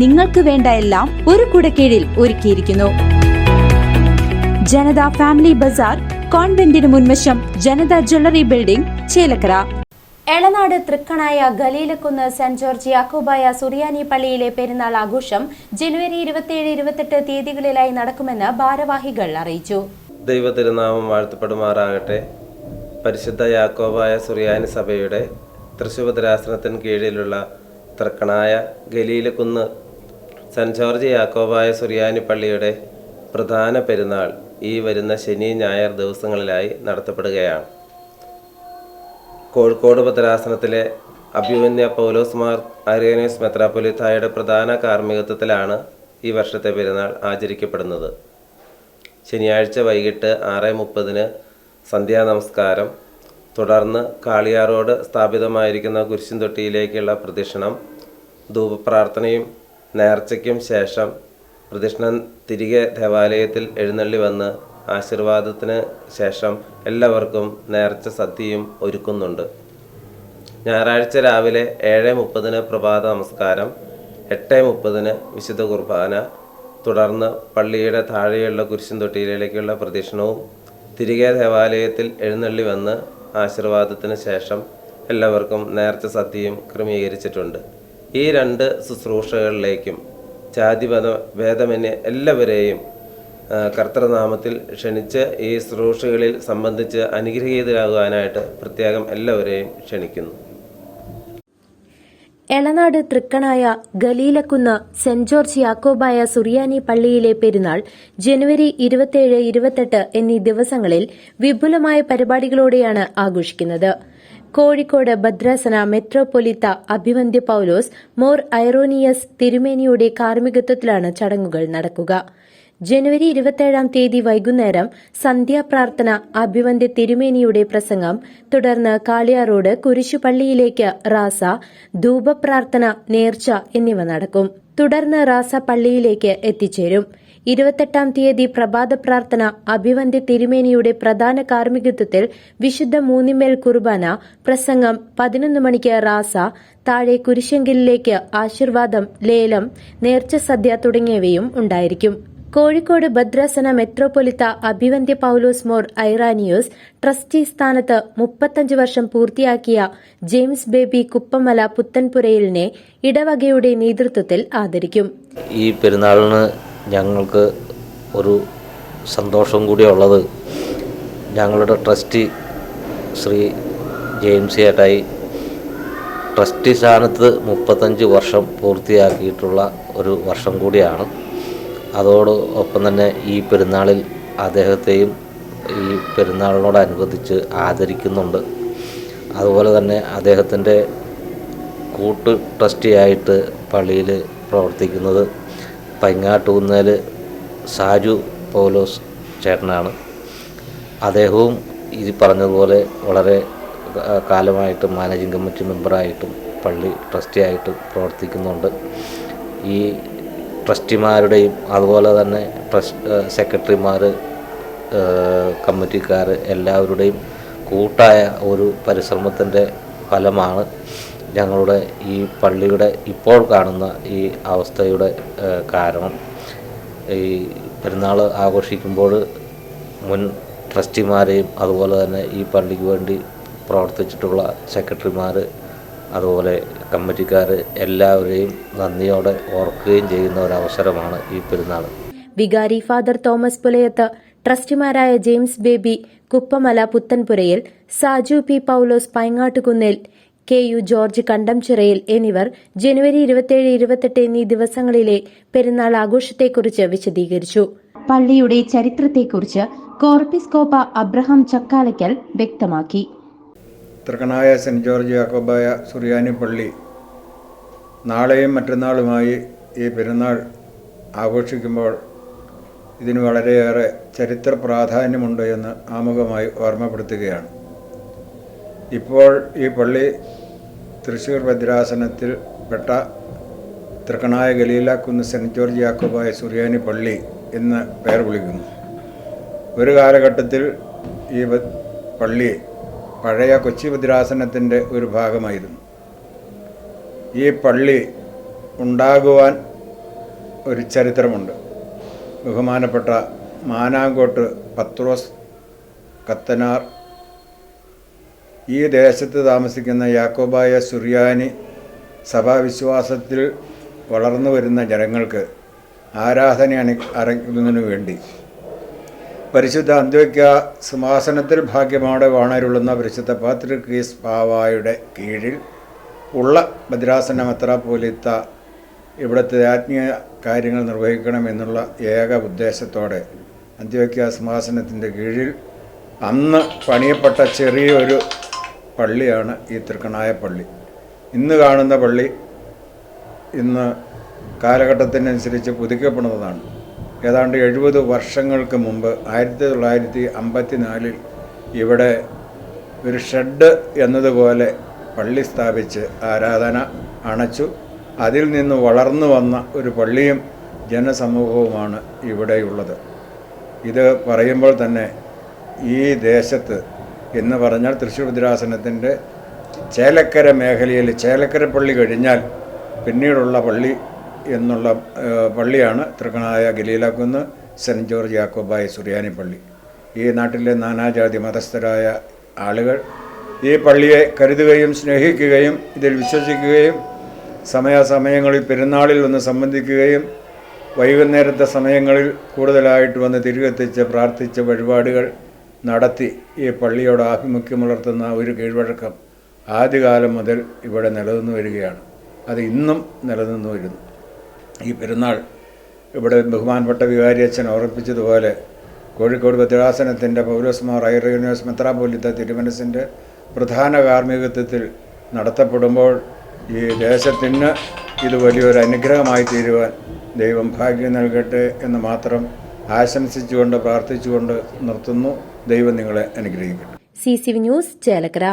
നിങ്ങൾക്ക് വേണ്ട എല്ലാം ഒരു കുടക്കീഴിൽ ഒരുക്കിയിരിക്കുന്നു. ജനത ഫാമിലി ബസാർ കോൺവെന്റിന് മുൻവശം Janata jewellery building Chelakkara. Elanad Thrikkanaya Galeelakkunnu saint George Yakobaya Suriyani പള്ളിയിലെ പെരുന്നാൾ ആഘോഷം ജനുവരി ഇരുപത്തിയേഴ് ഇരുപത്തെട്ട് തീയതികളിലായി നടക്കുമെന്ന് ഭാരവാഹികൾ അറിയിച്ചു. ദൈവ തിരുനാമം വാഴ്ത്തപ്പെടുമാറാകട്ടെ. പരിശുദ്ധ യാക്കോബായ സുറിയാനി സഭയുടെ തൃശുഭദ്രാസനത്തിന് കീഴിലുള്ള തൃക്കണായ ഗലീലക്കുന്ന് സെന്റ് ജോർജ് യാക്കോബായ സുറിയാനി പള്ളിയുടെ പ്രധാന പെരുന്നാൾ ഈ വരുന്ന ശനി ഞായർ ദിവസങ്ങളിലായി നടത്തപ്പെടുകയാണ്. കോഴിക്കോട് ഭദ്രാസനത്തിലെ അഭ്യുവന്യ പൗലോസ് മാർ അരിയനീസ് മെത്രാപൊലിത്തായുടെ പ്രധാന കാർമ്മികത്വത്തിലാണ് ഈ വർഷത്തെ പെരുന്നാൾ ആചരിക്കപ്പെടുന്നത്. ശനിയാഴ്ച വൈകിട്ട് ആറ് മുപ്പതിന് സന്ധ്യാ നമസ്കാരം. തുടർന്ന് കാളിയാറോഡ് സ്ഥാപിതമായിരിക്കുന്ന കുരിശിൻ തൊട്ടിയിലേക്കുള്ള പ്രദക്ഷിണം ധൂപപ്രാർത്ഥനയും നേർച്ചയ്ക്കും ശേഷം പ്രദക്ഷിണം തിരികെ ദേവാലയത്തിൽ എഴുന്നള്ളി വന്ന് ആശീർവാദത്തിന് ശേഷം എല്ലാവർക്കും നേർച്ച സദ്യയും ഒരുക്കുന്നുണ്ട്. ഞായറാഴ്ച രാവിലെ ഏഴ് മുപ്പതിന് പ്രഭാത നമസ്കാരം എട്ട് മുപ്പതിന് വിശുദ്ധ കുർബാന തുടർന്ന് പള്ളിയുടെ താഴെയുള്ള കുരിശുംതൊട്ടിയിലേക്കുള്ള പ്രദക്ഷിണവും തിരികെ ദേവാലയത്തിൽ എഴുന്നള്ളി വന്ന് ആശീർവാദത്തിന് ശേഷം എല്ലാവർക്കും നേർച്ച സദ്യയും ക്രമീകരിച്ചിട്ടുണ്ട്. ഈ രണ്ട് ശുശ്രൂഷകളിലേക്കും ജാതിപത ഭേദമന്യേ എല്ലാവരെയും കർത്തൃനാമത്തിൽ ക്ഷണിച്ച് ഈ ശുശ്രൂഷകളിൽ സംബന്ധിച്ച് അനുഗ്രഹീതരാകുവാനായിട്ട് പ്രത്യേകം എല്ലാവരെയും ക്ഷണിക്കുന്നു. എളനാട് തൃക്കണായ ഗലീലക്കുന്ന് സെന്റ് ജോർജ് യാക്കോബായ സുറിയാനി പള്ളിയിലെ പെരുന്നാൾ ജനുവരി ഇരുപത്തിയേഴ് ഇരുപത്തെട്ട് എന്നീ ദിവസങ്ങളിൽ വിപുലമായ പരിപാടികളോടെയാണ് ആഘോഷിക്കുന്നത്. കോഴിക്കോട് ഭദ്രാസന മെട്രോപൊലിത്ത അഭിവന്ദ്യ പൌലോസ് മോർ ഐറോനിയസ് തിരുമേനിയുടെ കാർമ്മികത്വത്തിലാണ് ചടങ്ങുകൾ നടക്കുക. ജനുവരി ഇരുപത്തിയേഴാം തീയതി വൈകുന്നേരം സന്ധ്യാപ്രാർത്ഥന അഭിവന്ദ്യ തിരുമേനിയുടെ പ്രസംഗം തുടർന്ന് കാളിയാറോഡ് കുരിശുപള്ളിയിലേക്ക് റാസ ധൂപപ്രാർത്ഥന നേർച്ച എന്നിവ നടക്കും. തുടർന്ന് റാസ പള്ളിയിലേക്ക് എത്തിച്ചേരും. ഇരുപത്തെട്ടാം തീയതി പ്രഭാത പ്രാർത്ഥന അഭിവന്ദ്യ തിരുമേനിയുടെ പ്രധാന കാർമ്മികത്വത്തിൽ വിശുദ്ധ മൂന്നിമേൽ കുർബാന പ്രസംഗം പതിനൊന്ന് മണിക്ക് റാസ താഴെ കുരിശെങ്കിലേക്ക് ആശീർവാദം ലേലം നേർച്ച സദ്യ തുടങ്ങിയവയും ഉണ്ടായിരിക്കും. കോഴിക്കോട് ഭദ്രാസന മെത്രോപൊലിത്ത അഭിവന്ദ്യ പൌലോസ് മോർ ഐറാനിയോസ് ട്രസ്റ്റി സ്ഥാനത്ത് മുപ്പത്തഞ്ച് വർഷം പൂർത്തിയാക്കിയ ജെയിംസ് ബേബി കുപ്പമല പുത്തൻപുരയിലിനെ ഇടവകയുടെ നേതൃത്വത്തിൽ ആദരിക്കും. ഈ പെരുന്നാളിന് ഞങ്ങൾക്ക് ഒരു സന്തോഷം കൂടിയുള്ളത് ഞങ്ങളുടെ trustee Shri James Ettayi trustee സ്ഥാനത്ത് മുപ്പത്തഞ്ച് വർഷം പൂർത്തിയാക്കിയിട്ടുള്ള ഒരു വർഷം കൂടിയാണ്. അതോട് ഒപ്പം തന്നെ ഈ പെരുന്നാളിൽ അദ്ദേഹത്തെയും ഈ പെരുന്നാളിനോടനുബന്ധിച്ച് ആദരിക്കുന്നുണ്ട്. അതുപോലെ തന്നെ അദ്ദേഹത്തിന്റെ കൂട്ട് ട്രസ്റ്റിയായിട്ട് പള്ളിയിൽ പ്രവർത്തിക്കുന്നത് പൈങ്ങാട്ടുകുന്നേൽ സാജു പൗലോസ് ചേട്ടനാണ്. അദ്ദേഹവും ഈ പറഞ്ഞതുപോലെ വളരെ കാലമായിട്ട് മാനേജിംഗ് കമ്മിറ്റി മെമ്പറായിട്ടും പള്ളി ട്രസ്റ്റി ആയിട്ടും പ്രവർത്തിക്കുന്നുണ്ട്. ഈ ട്രസ്റ്റിമാരുടെയും അതുപോലെ തന്നെ ട്രസ്റ്റ് സെക്രട്ടറിമാർ കമ്മിറ്റിക്കാർ എല്ലാവരുടെയും കൂട്ടായ ഒരു പരിശ്രമത്തിന്റെ ഫലമാണ്. ഞങ്ങളുടെ ഈ പള്ളിയുടെ ഇപ്പോൾ കാണുന്ന ഈ അവസ്ഥയുടെ കാരണം. ഈ പെരുന്നാൾ ആഘോഷിക്കുമ്പോൾ മുൻ ട്രസ്റ്റിമാരെയും അതുപോലെ തന്നെ ഈ പള്ളിക്ക് വേണ്ടി പ്രവർത്തിച്ചിട്ടുള്ള സെക്രട്ടറിമാർ അതുപോലെ കമ്മിറ്റിക്കാർ എല്ലാവരെയും നന്ദിയോടെ ഓർക്കുകയും ചെയ്യുന്ന ഒരു അവസരമാണ് ഈ പെരുന്നാൾ വികാരി father Thomas Pulayath ട്രസ്റ്റിമാരായ James Baby Kuppamala Puthenpurayil Saju P Paulose Paingattukunnil K U George Kandamchirayil എന്നിവർ ജനുവരി ഇരുപത്തിയേഴ് ഇരുപത്തെട്ട് എന്നീ ദിവസങ്ങളിലെ പെരുന്നാൾ ആഘോഷത്തെക്കുറിച്ച് വിശദീകരിച്ചു. പള്ളിയുടെ ചരിത്രത്തെക്കുറിച്ച് കോർപ്പിസ്കോപ്പ അബ്രഹാം ചക്കാലയ്ക്കൽ വ്യക്തമാക്കി. തൃക്കണായ സെന്റ് ജോർജ് യാക്കോബായ സുറിയാനി പള്ളി നാളെയും മറ്റന്നാളുമായി ഈ പെരുന്നാൾ ആഘോഷിക്കുമ്പോൾ ഇതിന് വളരെയേറെ ചരിത്ര പ്രാധാന്യമുണ്ട് എന്ന് ആമുഖമായി ഓർമ്മപ്പെടുത്തുകയാണ്. ഇപ്പോൾ ഈ പള്ളി തൃശ്ശൂർ ഭദ്രാസനത്തിൽ പെട്ട തൃക്കണായ ഗലീലാക്കുന്ന് സെന്റ് ജോർജ് യാക്കോബായ സുറിയാനി പള്ളി എന്ന് പേർ വിളിക്കുന്നു. ഒരു കാലഘട്ടത്തിൽ ഈ പള്ളി പഴയ കൊച്ചി ഭദ്രാസനത്തിന്റെ ഒരു ഭാഗമായിരുന്നു. ഈ പള്ളി ഉണ്ടാകുവാൻ ഒരു ചരിത്രമുണ്ട്. ബഹുമാനപ്പെട്ട മാനാങ്കോട്ട് പത്രോസ് കത്തനാർ ഈ ദേശത്ത് താമസിക്കുന്ന യാക്കോബായ സുറിയാനി സഭാവിശ്വാസത്തിൽ വളർന്നു വരുന്ന ജനങ്ങൾക്ക് ആരാധന അണി അറിയുന്നതിനു വേണ്ടി. പരിശുദ്ധ അന്ത്യോക്യ സിംഹാസനത്തിൽ ഭാഗ്യമാടെ വാണരുളുന്ന പരിശുദ്ധ പാത്രിക്രീസ് പാവായുടെ കീഴിൽ ഉള്ള ഭദ്രാസന മെത്രാപ്പോലിത്ത ഇവിടുത്തെ ആത്മീയ കാര്യങ്ങൾ നിർവഹിക്കണമെന്നുള്ള ഏക ഉദ്ദേശത്തോടെ അന്ത്യോക്യ സിംഹാസനത്തിന്റെ കീഴിൽ അന്ന് പണിയപ്പെട്ട ചെറിയൊരു പള്ളിയാണ് ഈ തൃക്കണായ പള്ളി. ഇന്ന് കാണുന്ന പള്ളി ഇന്ന് കാലഘട്ടത്തിനനുസരിച്ച് പുതുക്കപ്പെടുന്നതാണ്. ഏതാണ്ട് എഴുപത് വർഷങ്ങൾക്ക് മുമ്പ് ആയിരത്തി തൊള്ളായിരത്തി അമ്പത്തി നാലിൽ ഇവിടെ ഒരു ഷെഡ് എന്നതുപോലെ പള്ളി സ്ഥാപിച്ച് ആരാധന അണച്ചു. അതിൽ നിന്ന് വളർന്നു വന്ന ഒരു പള്ളിയും ജനസമൂഹവുമാണ് ഇവിടെയുള്ളത്. ഇത് പറയുമ്പോൾ തന്നെ ഈ ദേശത്ത് എന്ന് പറഞ്ഞാൽ തൃശ്ശൂർ ഭദ്രാസനത്തിന്റെ ചേലക്കര മേഖലയിൽ ചേലക്കര പള്ളി കഴിഞ്ഞാൽ പിന്നീടുള്ള പള്ളി എന്നുള്ള പള്ളിയാണ് തൃക്കണായ ഗലീലാക്കുന്ന് സെന്റ് ജോർജ് യാക്കോബായ സുറിയാനി പള്ളി. ഈ നാട്ടിലെ നാനാജാതി മതസ്ഥരായ ആളുകൾ ഈ പള്ളിയെ കരുതുകയും സ്നേഹിക്കുകയും ഇതിൽ വിശ്വസിക്കുകയും സമയാസമയങ്ങളിൽ പെരുന്നാളിൽ വന്ന് സംബന്ധിക്കുകയും വൈകുന്നേരത്തെ സമയങ്ങളിൽ കൂടുതലായിട്ട് വന്ന് തിരികെത്തിച്ച് പ്രാർത്ഥിച്ച വഴിപാടുകൾ നടത്തി ഈ പള്ളിയോട് ആഭിമുഖ്യം പുലർത്തുന്ന ഒരു കീഴ്വഴക്കം ആദ്യകാലം മുതൽ ഇവിടെ നിലനിന്നു വരികയാണ്. അത് ഇന്നും നിലനിന്നു വരുന്നു. ഈ പെരുന്നാൾ ഇവിടെ ബഹുമാനപ്പെട്ട വികാരി അച്ഛൻ ഓർമ്മിപ്പിച്ചതുപോലെ കോഴിക്കോട് ഭദ്രാസനത്തിന്റെ പൗലോസ്മാർ ഐറോയൂനിവേഴ്സ് മെത്രാപോലിത്ത തിരുമനസിന്റെ പ്രധാന കാർമ്മികത്വത്തിൽ നടത്തപ്പെടുമ്പോൾ ഈ ദേശത്തിന് ഇത് വലിയൊരു അനുഗ്രഹമായി തീരുവാൻ ദൈവം ഭാഗ്യം നൽകട്ടെ എന്ന് മാത്രം ആശംസിച്ചുകൊണ്ട് പ്രാർത്ഥിച്ചുകൊണ്ട് നിർത്തുന്നു. ദൈവം നിങ്ങളെ അനുഗ്രഹിക്കട്ടെ. C C V news Chelakkara.